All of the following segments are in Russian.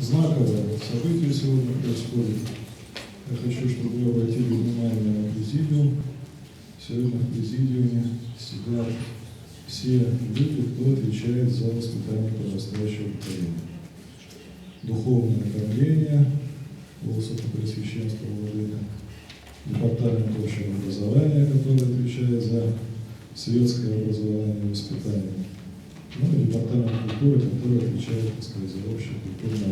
знаковое событие сегодня происходит. Я хочу, чтобы вы обратили внимание на президиум. Сегодня в президиуме сидят все люди, кто отвечает за воспитание подрастающего поколения. Духовное кормление, Высокопресвященства Владыка, департамент общего образования, который отвечает за светское образование и воспитание, ну и департамент культуры, который отвечает, так сказать, за общее культурное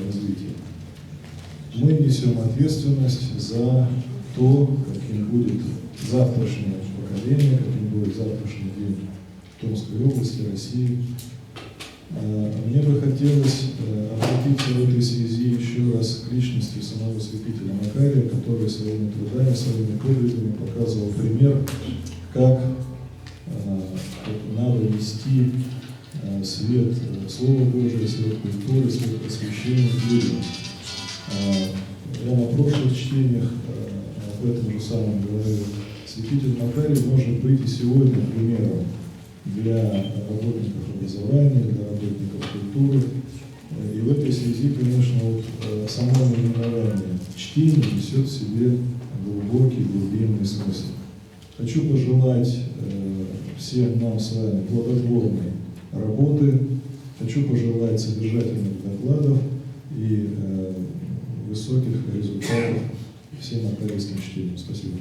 несем ответственность за то, каким будет завтрашнее поколение, каким будет завтрашний день Томской области, России. А, Мне бы хотелось э, обратиться в этой связи еще раз к личности самого святителя Макария, который своими трудами, своими подвигами показывал пример, как как надо нести э, свет э, Слова Божия, свет культуры, свет просвещения людям. Я на прошлых чтениях э, об этом же самом говорил. Святитель Макарий может быть и сегодня примером для работников образования, для работников культуры. И в этой связи, конечно, вот э, само наименование чтение несет в себе глубокий, глубинный смысл. Хочу пожелать э, всем нам с вами плодотворной работы. Хочу пожелать содержательных докладов и высоких результатов всем нотариальским чтениям. Спасибо.